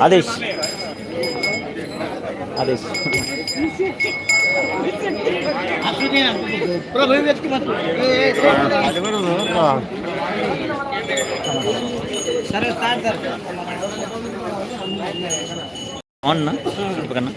আদেশ আদেশ on na bukan na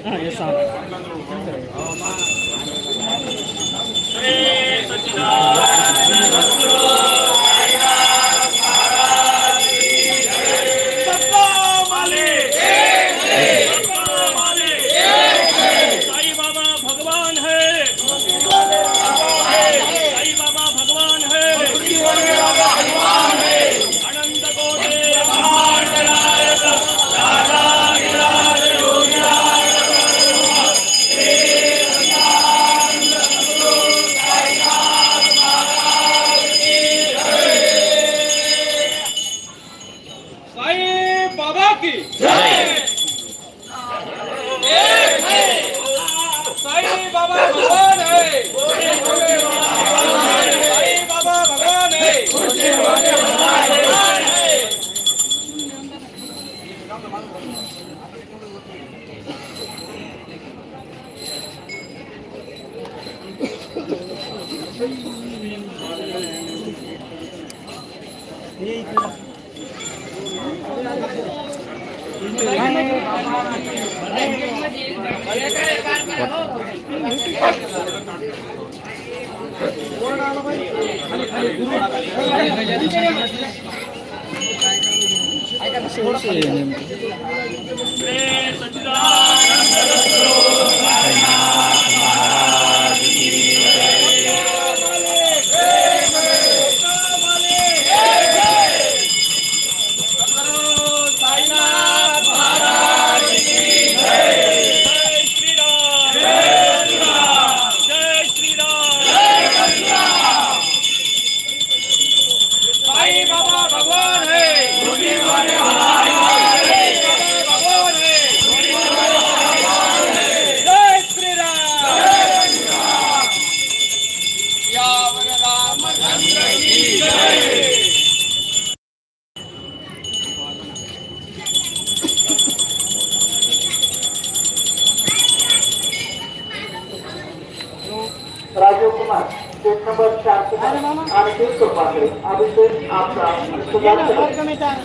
की साई बाबा भगवान है साई बाबा भगवान है సచ్చిదానంద आपला सुधार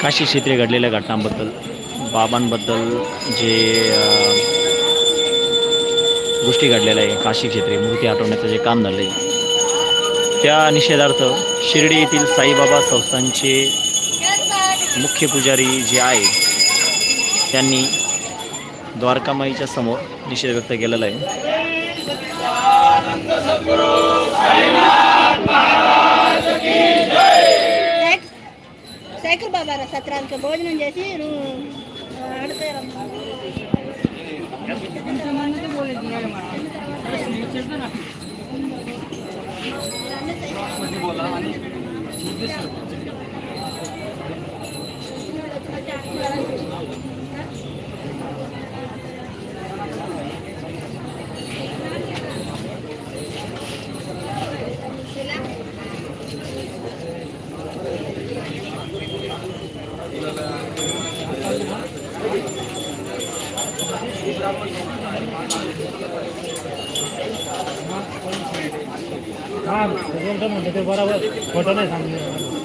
काशी क्षेत्रे घडलेल्या घटनांबद्दल बाबांबद्दल जे गोष्टी घडलेल्या आहे काशी क्षेत्रे मूर्ती हटवण्याचं जे काम झालं आहे त्या निषेधार्थ शिर्डी येथील साईबाबा संस्थांचे मुख्य पुजारी जे आहे त्यांनी द्वारकामाईच्या समोर निषेध व्यक्त केलेला आहे. थांब म्हणतो म्हणतो ते बरोबर खोटं नाही सांगणार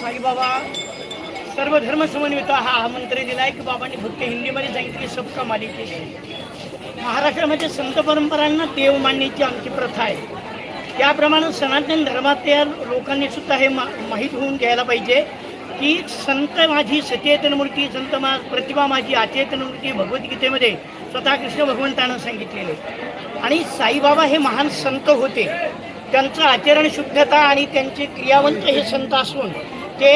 साईबाबा सर्व धर्म समन्वित हा हा मंत्र दिलाय की बाबांनी फक्त हिंदीमध्ये जाईल सबका मालिक महाराष्ट्रामध्ये संत परंपरांना देव मानण्याची आमची प्रथा आहे. त्याप्रमाणे सनातन धर्मातल्या लोकांनी सुद्धा हे मा माहीत होऊन घ्यायला पाहिजे की संत माझी सचेतन मूर्ती संत मा प्रतिभा माझी अचेतन मूर्ती भगवद्गीतेमध्ये स्वतः कृष्ण भगवंतानं सांगितलेले आणि साईबाबा हे महान संत होते. त्यांचं आचरण शुद्धता आणि त्यांचे क्रियावंत हे संत असून ते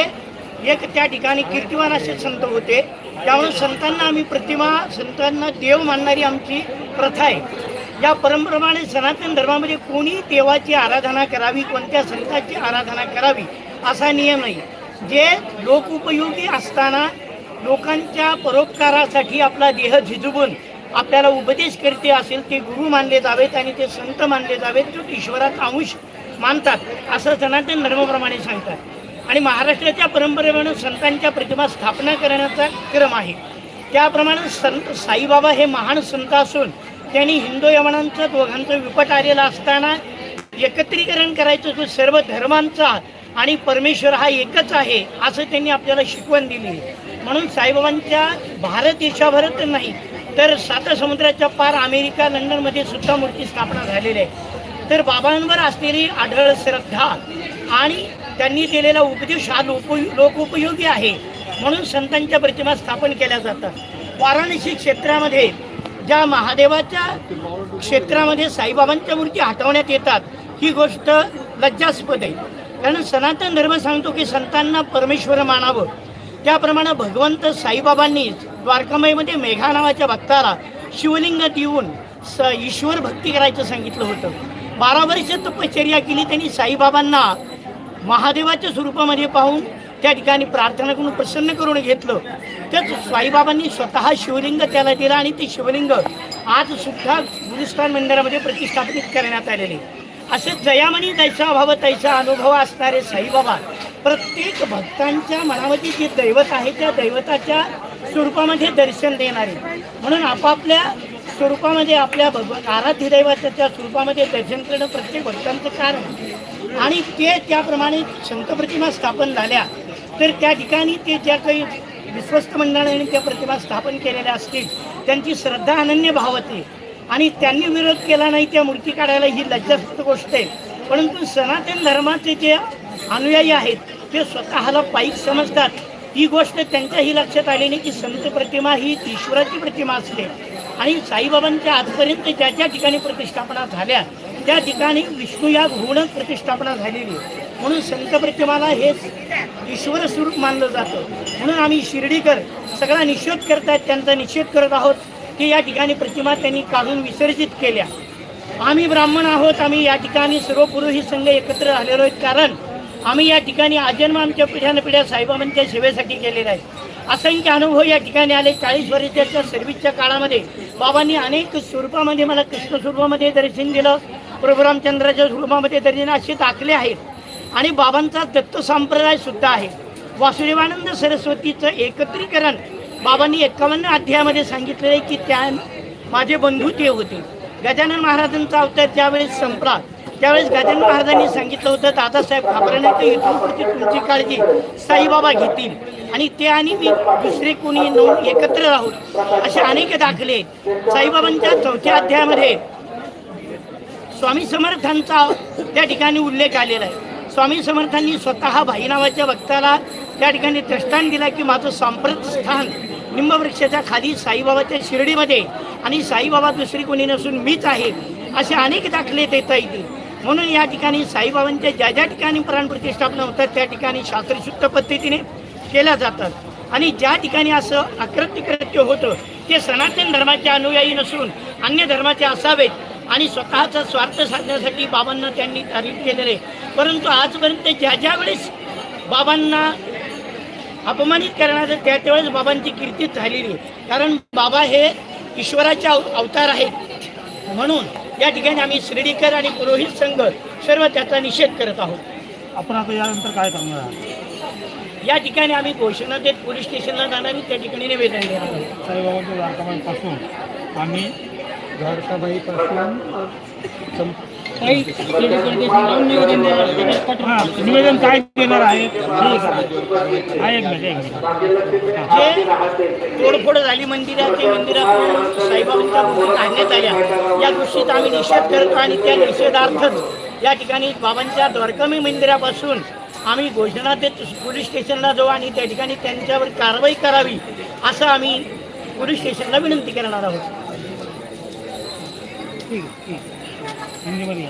एक त्या ठिकाणी कीर्तिवान असे संत होते. त्यामुळे संतांना आम्ही प्रतिमा संतांना देव मानणारी आमची प्रथा आहे. या परंपरेप्रमाणे सनातन धर्मामध्ये कोणी देवाची आराधना करावी कोणत्या संतांची आराधना करावी असा नियम नाही. जे लोकोपयोगी असताना लोकांच्या परोपकारासाठी आपला देह झिजवून आपल्याला उपदेश करते असेल ते गुरु मानले जावेत आणि ते संत मानले जावेत जो ईश्वरात अंश मानतात असं सनातन धर्माप्रमाणे सांगतात. आणि महाराष्ट्राच्या परंपरेप्रमाणे संतांच्या प्रतिमा स्थापना करण्याचा क्रम आहे. त्याप्रमाणे संत साईबाबा हे महान संत असून त्यांनी हिंदू यवनांचा दोघांचं विपट आलेला असताना एकत्रीकरण करायचं जो सर्व धर्मांचा आणि परमेश्वर हा एकच आहे असं त्यांनी आपल्याला शिकवण दिली. म्हणून साईबाबांच्या भारत देशाभरात नाही तर सात समुद्राच्या पार अमेरिका लंडनमध्ये सुद्धा मूर्ती स्थापना झालेली आहे तर बाबांवर असलेली आढळ श्रद्धा आणि त्यांनी दिलेला उपदेश हा लोक लोकोपयोगी आहे. म्हणून संतांच्या प्रतिमा स्थापन केल्या जातात. वाराणसी क्षेत्रामध्ये ज्या महादेवाच्या क्षेत्रामध्ये साईबाबांच्या मूर्ती हटवण्यात येतात ही गोष्ट लज्जास्पद आहे. कारण सनातन धर्म सांगतो की संतांना परमेश्वर मानावं. त्याप्रमाणे भगवंत साईबाबांनी द्वारकामाईमध्ये मेघा नावाच्या भक्ताला शिवलिंग देऊन स ईश्वर भक्ती करायचं सांगितलं होतं. बारा वर्ष तपश्चर्या केली त्यांनी साईबाबांना महादेवाच्या स्वरूपामध्ये पाहून त्या ठिकाणी प्रार्थना करून प्रसन्न करून घेतलं. तर साईबाबांनी स्वतः शिवलिंग त्याला दिलं आणि ते शिवलिंग आज सुद्धा गुरुस्थान मंदिरामध्ये प्रतिष्ठापित करण्यात आलेले. असे जयामणी जैसा अभाव तैसा अनुभव असणारे साईबाबा प्रत्येक भक्तांच्या मनामध्ये जे दैवत आहे त्या दैवताच्या स्वरूपामध्ये दर्शन देणारे. म्हणून आपापल्या स्वरूपामध्ये आपल्या भगव आराध्य दैवताच्या स्वरूपामध्ये दर्शन करणं प्रत्येक भक्तांचं कारण. आणि ते त्याप्रमाणे संत प्रतिमा स्थापन झाल्या. तर त्या ठिकाणी ते ज्या काही विश्वस्त मंडळाने त्या प्रतिमा स्थापन केलेल्या असतील त्यांची श्रद्धा अनन्य भावते आणि त्यांनी विरोध केला नाही त्या मूर्ती काढायला ही लज्जास्पद गोष्ट आहे. परंतु सनातन धर्माचे जे अनुयायी आहेत ते स्वतःला पाईक समजतात. ही गोष्ट त्यांच्याही लक्षात आली नाही की संत प्रतिमा ही ईश्वराची प्रतिमा असते. आणि साईबाबांच्या आजपर्यंत ज्या ज्या ठिकाणी प्रतिष्ठापना झाल्या त्या ठिकाणी विष्णू या भुवन प्रतिष्ठापना झालेली आहे. म्हणून संत प्रतिमाला हेच ईश्वर स्वरूप मानलं जातं. म्हणून आम्ही शिर्डीकर सगळा निषेध करतायत त्यांचा निषेध करत आहोत की या ठिकाणी प्रतिमा त्यांनी काढून विसर्जित केल्या. आम्ही ब्राह्मण आहोत आम्ही या ठिकाणी सर्व पुरोहित संघ एकत्र झालेलो आहेत. कारण आम्ही या ठिकाणी आजन्म आमच्या पिढ्यानं पिढ्या साईबाबांच्या सेवेसाठी केलेला आहे. असंख्य अनुभव या ठिकाणी आले. चाळीस वर्षाच्या सर्व्हिसच्या काळामध्ये बाबांनी अनेक स्वरूपामध्ये मला कृष्ण स्वरूपामध्ये दर्शन दिलं. प्रभुरामचंद्राच्या स्वरूपामध्ये दर्शन असे दाखले आहेत. आणि बाबांचा दत्त संप्रदाय सुद्धा आहे. वासुदेवानंद सरस्वतीचं एकत्रीकरण बाबांनी एकावन्न अध्यायामध्ये सांगितलेलं आहे की त्या माझे बंधू ते होते. गजानन महाराजांचा अवतार ज्यावेळेस संपला. त्यावेळेस गजानन महाराजांनी सांगितलं होतं दादासाहेब घाबरण्याचं इथून पुढची तुमची काळजी साईबाबा घेतील. आणि ते आणि मी दुसरे कोणी नोंद एकत्र राहू. असे अनेक दाखले. आहेत साईबाबांच्या चौथ्या अध्यायामध्ये स्वामी समर्थांचा त्या ठिकाणी उल्लेख आलेला आहे. स्वामी समर्थांनी स्वतः भाई नावाच्या भक्ताला त्या ठिकाणी दृष्टान दिला की माझं सांप्रत स्थान निंबवृक्षाच्या खाली साईबाबाच्या शिर्डीमध्ये आणि साईबाबा दुसरी कोणी नसून मीच आहे असे अनेक दाखले देता येतील. म्हणून या ठिकाणी साईबाबांच्या ज्या ज्या ठिकाणी प्राणप्रतिष्ठापना होतात त्या ठिकाणी शास्त्रशुद्ध पद्धतीने केल्या जातात. आणि ज्या ठिकाणी असं अकृत्यकृत्य होतं ते सनातन धर्माचे अनुयायी नसून अन्य धर्माचे असावेत आणि स्वतःचा स्वार्थ साधण्यासाठी बाबांना त्यांनी तारीफ केलेले. परंतु आजपर्यंत ज्या ज्या वेळेस बाबांना अपमानित करण्याचं त्या त्यावेळेस बाबांची कीर्ती झालेली आहे. कारण बाबा हे ईश्वराचे अव अवतार आहेत. म्हणून या ठिकाणी आम्ही शिर्डीकर आणि पुरोहित संघ सर्व त्याचा निषेध करत आहोत. आपण आता यानंतर काय करणार आहात? या ठिकाणी आम्ही घोषणा देत पोलीस स्टेशनला जाणार त्या ठिकाणी निवेदन देणार आहोत. साईबाबांच्या आम्ही घरसाबाईपासून हां निवेदन काय देणार आहेत हे. हा एक तोडफोड झाली मंदिराचे मंदिरात साईबाबांच्या मूर्ती काढण्यात आल्या. या गोष्टीचा आम्ही निषेध करतो आणि त्या निषेधार्थच या ठिकाणी बाबांच्या द्वारकामी मंदिरापासून आम्ही घोषणा देत पोलीस स्टेशनला जाऊ आणि त्या ठिकाणी त्यांच्यावर कारवाई करावी असं आम्ही पोलीस स्टेशनला विनंती करणार आहोत. ठीक आहे, ठीक आहे. म्हणजे हिंदीमध्ये